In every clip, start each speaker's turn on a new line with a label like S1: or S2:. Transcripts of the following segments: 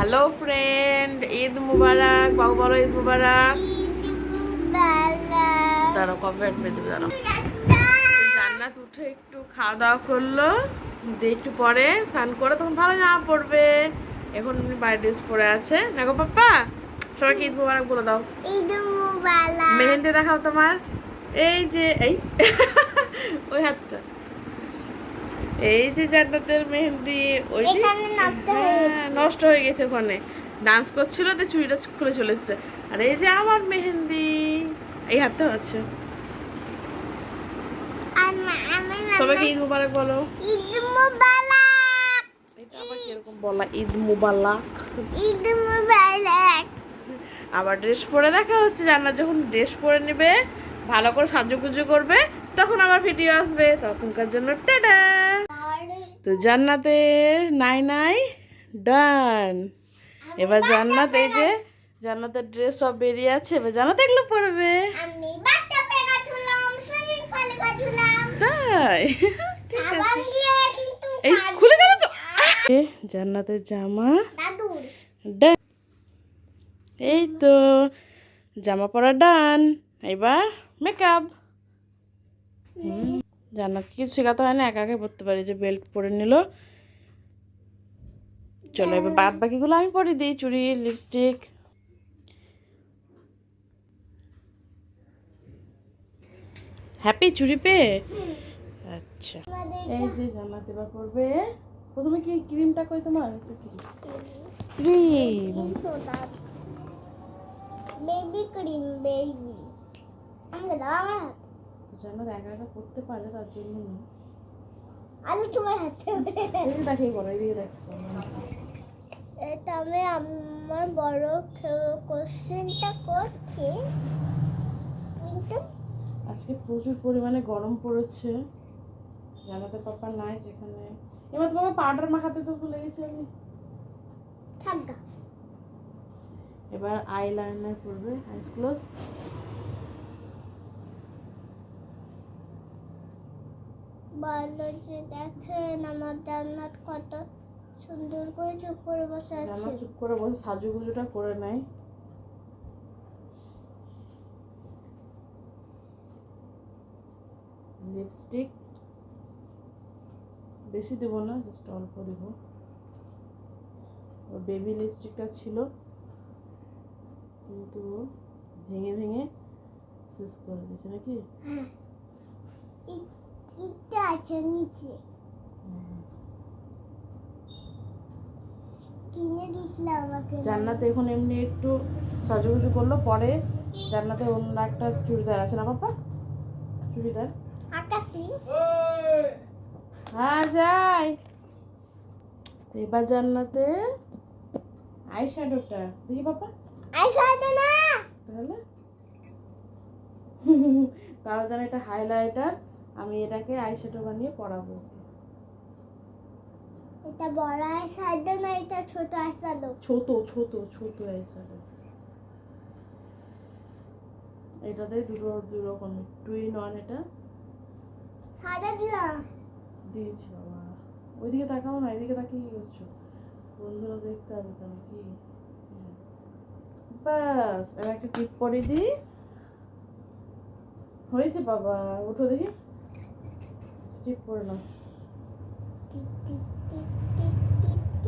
S1: Hello friend Eid মুবারক বাবু বড় ঈদ মুবারক দাঁড়াও কবে পেতে দাঁড়াও। জান্নাত উঠে একটু খাওয়া দাওয়া করল দিয়ে একটু পরে স্নান করে তখন ভালো জামা পড়বে এখন উনি বাইরে ড্রেস পরে আছে। দেখো পাপ্পা সবাইকে ঈদ মুবারক বলে দাও। মেহেন্দি দেখাও তোমার। এই যে এই। ওই হাতটা। এই যে জান্নাতের মেহেন্দি ওই
S2: হয়ে গেছে।
S1: নষ্ট হয়ে গেছে ওখানে। ডান্স করছিল তো চুড়িটা খুলে চলে এসছে। আর এই যে আমার মেহেন্দি এই হাতে আছে। সবাইকে ঈদ মুবারক বলো।
S2: ঈদ মুবারক!
S1: এটা আবার কীরকম বলা? ঈদ মুবারক।
S2: ঈদ মুবারক!
S1: আবার ড্রেস পরে দেখা হচ্ছে জান্নাত যখন ড্রেস পরে নেবে ভালো করে সাজুগুজু করবে তখন আমার ভিডিও আসবে। তখনকার জন্য টাটা! তো জান্নাতে নাই নাই ডান এবার জান্নাত এই যে জান্নাতের ড্রেস সব বেরিয়ে আছে এবার জান্নাত এগুলো পরবে। তাই। এই খুলে গেল তো। এ, জান্নাতের জামা। ডান এই তো জামা পরা ডান এবার মেকআপ জান্নাত কিছু শেখাতে হয় না একা একা পরতে পারি যে বেল্ট পরে নিল। চলো এবার বাদ বাকিগুলো আমি পরে দিই চুড়ি লিপস্টিক হ্যাপি চুড়ি পেয়ে? আচ্ছা। এই যে জান্নাত এবার করবে প্রথমে কি ক্রিমটা কই তোমার? ক্রিম
S2: বেবি ক্রিম বেবি আমার
S1: জান্নাত একা একা করতে পারে তার জন্য
S2: আরে তোমার হাতে
S1: এই দেখে করো এদিকে দেখো।
S2: এটা আমি আমার বড় কোশ্চেনটা করছি। কিন্তু
S1: আজকে প্রচুর পরিমাণে গরম পড়েছে। জানাতে পাপা নাই যেখানে। এবার তোমাকে পাউডার মাখাতে তো ভুলে গেছি আমি।
S2: থাক
S1: এবার আই লাইনার করবে আইস ক্লোজ
S2: বলো যে দেখেন আমার জান্নাত কত সুন্দর করে চুপ করে বসে আছে।
S1: জানা চুপ করে বসে সাজুগুজুটা করে নেয় লিপস্টিক বেশি দেবো না জাস্ট অল্প দেবো। বেবি লিপস্টিকটা ছিল কিন্তু ভেঙে ভেঙে শেষ করে দিয়েছে নাকি?
S2: হ্যাঁ। ই- ইটা আছে নিচে কিনে দিয়েছিলাম আমাকে।
S1: জান্নাতে এখন এমনি একটু সাজুগুজু করল পরে জান্নাতে অন্য একটা চুড়িদার আছে না বাবা চুড়িদার?
S2: আকাশি।
S1: হ্যাঁ যাই। এবার জান্নাতে আই শ্যাডোটা দেখি বাবা
S2: আই সাথে না।
S1: তাহলে? তাহলে যেন এটা হাইলাইটার আমি এটাকে আই শ্যাডো বানিয়ে পরাবো
S2: এটা বড় আই সাথে না এটা ছোট আই সাথে
S1: ছোট ছোট ছোট আই শ্যাডো এটাতে দুটো দুই রকমের টুইন ওয়ান এটা।
S2: সাদা দিলাম।
S1: দিয়েছি বাবা। ওইদিকে তাকাও না এদিকে তাকিয়ে কি করছ? বন্ধুরা দেখতে হবে তো কি। ব্যাস এবার একটা টিপ করে দিই। হয়েছে বাবা উঠো দেখি। টিপ করে নাও।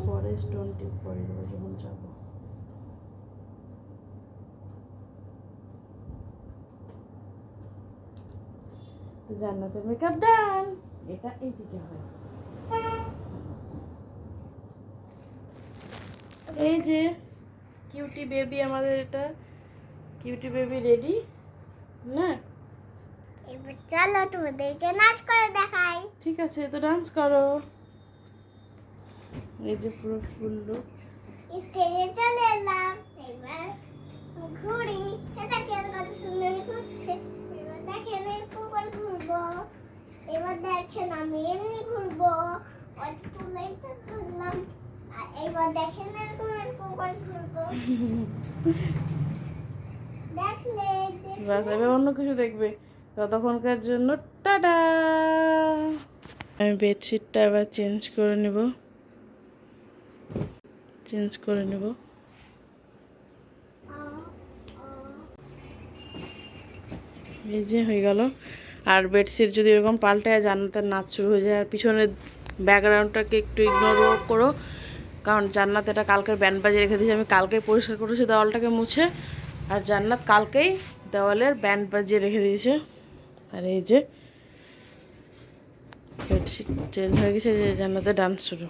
S1: পরে স্টোন টিপ করে দেবো যখন যাব তো জান্নাতের মেকআপ ডান এটা এইদিকে হয়। এই যে কিউটি বেবি আমাদের এটা কিউটি বেবি রেডি না?
S2: চলো তোমাদেরকে নাচ করে দেখাই।
S1: ঠিক আছে তো ডান্স করো। এই যে পুরো ফুল লুক
S2: স্টেজে চলে এলাম এবার ঘুরি। কেন কত সুন্দর ঘুরছে। এবার দেখেন এরকম করে ঘুরবো। এবার দেখেন আমি এমনি ঘুরবো। অটকুলাইটা ঘুরলাম। আর এবার দেখেন এরকম এরকম করে ঘুরবো। দেখলে দেখলে-
S1: বাস এবার অন্য কিছু দেখবে। ততক্ষণকার জন্য, টাটা! আমি বেডশিটটা এবার চেঞ্জ করে নেব। চেঞ্জ করে নেব। এই যে হয়ে গেল। আর বেডশিট যদি এরকম পাল্টায় জান্নাতের নাচ শুরু হয়ে যায়, আর পিছনের ব্যাকগ্রাউন্ডটাকে একটু ইগনোর করো, কারণ জান্নাত এটা কালকের ব্যান্ড বাজিয়ে রেখে দিয়েছি, আমি কালকেই পরিষ্কার করেছি দেওয়ালটাকে মুছে, আর জান্নাত কালকেই দেওয়ালের ব্যান্ড বাজিয়ে রেখে দিয়েছে। আর এই যে চেঞ্জ হয়ে গেছে যে জান্নাতে ডান্স শুরু।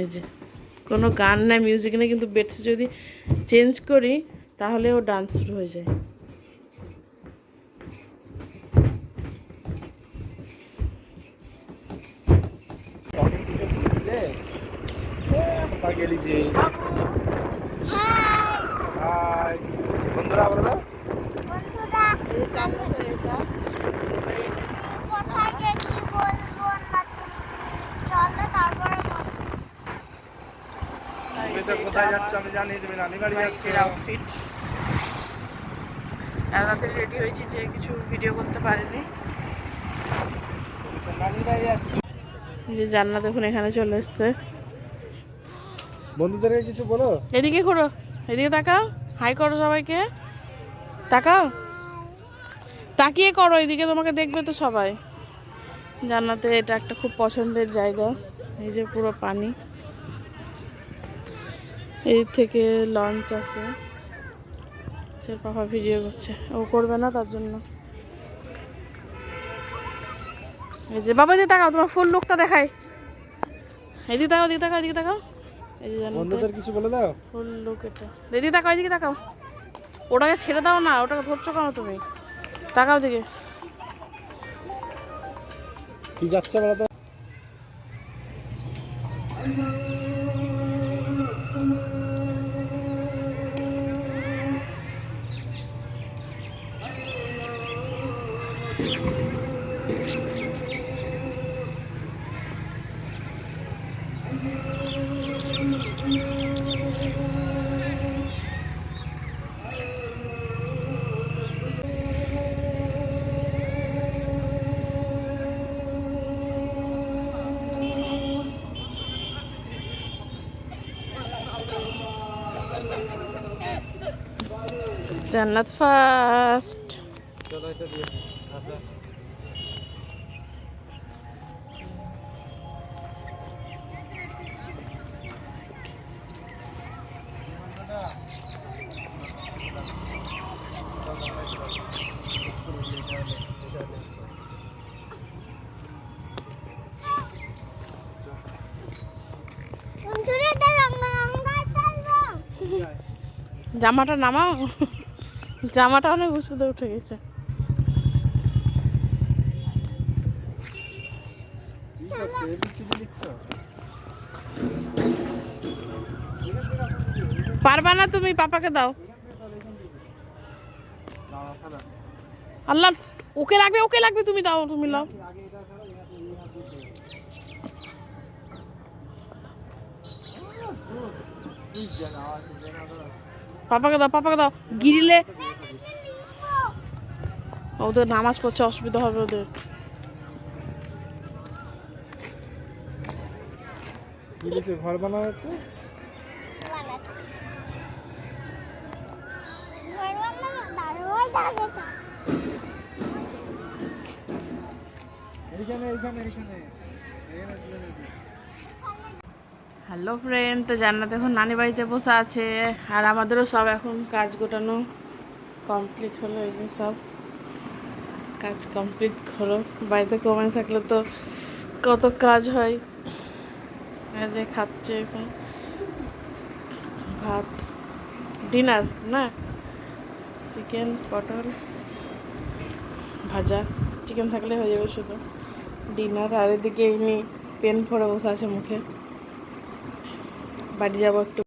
S1: এই যে কোনো গান না মিউজিক নেই কিন্তু বেডশিট যদি চেঞ্জ করি তাহলে ও ডান্স শুরু হয়ে যায়।
S2: হাই
S3: বন্ধুরা আমরা দাও
S2: বন্ধুরা কোথায় গেছি বলব না চলো তারপরে বলব।
S3: তুমি তো কোথায় যাচ্ছ আমি জানি তুমি নানি যাচ্ছ।
S1: আউটফিট রাতে রেডি হয়েছি যে কিছু ভিডিও করতে পারিনি। যে জান্নাত এখন এখানে চলে এসছে।
S3: বন্ধুদেরকে কিছু বলো?
S1: এদিকে করো এদিকে তাকাও। হাই করো সবাইকে। তাকাও। তাকিয়ে করো এদিকে তোমাকে দেখবে তো সবাই। জান্নাতে এটা একটা খুব পছন্দের জায়গা এই যে পুরো পানি। এই থেকে লঞ্চ আছে। সে পাপা ভিডিও করছে। ও করবে না তার জন্য। এই যে বাবা দিয়ে তাকাও তোমার ফুল লুকটা দেখাই। এদিকে তাকাও এদিকে তাকাও এদিকে তাকাও। এই যে
S3: বন্ধুদের কিছু বলে দাও?
S1: ফুল লুক এটা। দিদি তাকাও এদিকে তাকাও। ওটাকে ছেড়ে দাও না ওটাকে ধরছো কেন তুমি? তাকাও দিকে
S3: কি যাচ্ছে বলো তো?
S1: জান্নাত ফার্স্ট
S3: চলো এটা দিয়ে আচ্ছা
S1: জামাটা নামাও। জামাটা অনেক উঁচুতে উঠে গেছে। পারবা না তুমি, পাপাকে দাও। আল্লাহ, ওকে লাগবে ওকে লাগবে, তুমি দাও, তুমি লাও। পাপাকে দাও পাপাকে দাও। গিরিলে ওদের নামাজ পড়ছে অসুবিধা হবে ওদের।
S3: ঘর।
S1: হ্যালো ফ্রেন্ড তো জান্নাত এখন নানি বাড়িতে বসে আছে আর আমাদেরও সব এখন কাজ গোটানো কমপ্লিট হলো এই যে সব। কাজ কমপ্লিট করো। বাড়িতে কমে থাকলে তো কত কাজ হয়। যে খাচ্ছে এখন। ভাত ডিনার না? চিকেন পটল, ভাজা। চিকেন থাকলে হয়ে যাবে শুধু। ডিনার আর এদিকে এমনি পেন পরে বসে আছে মুখে। বাড়ি যাব একটু।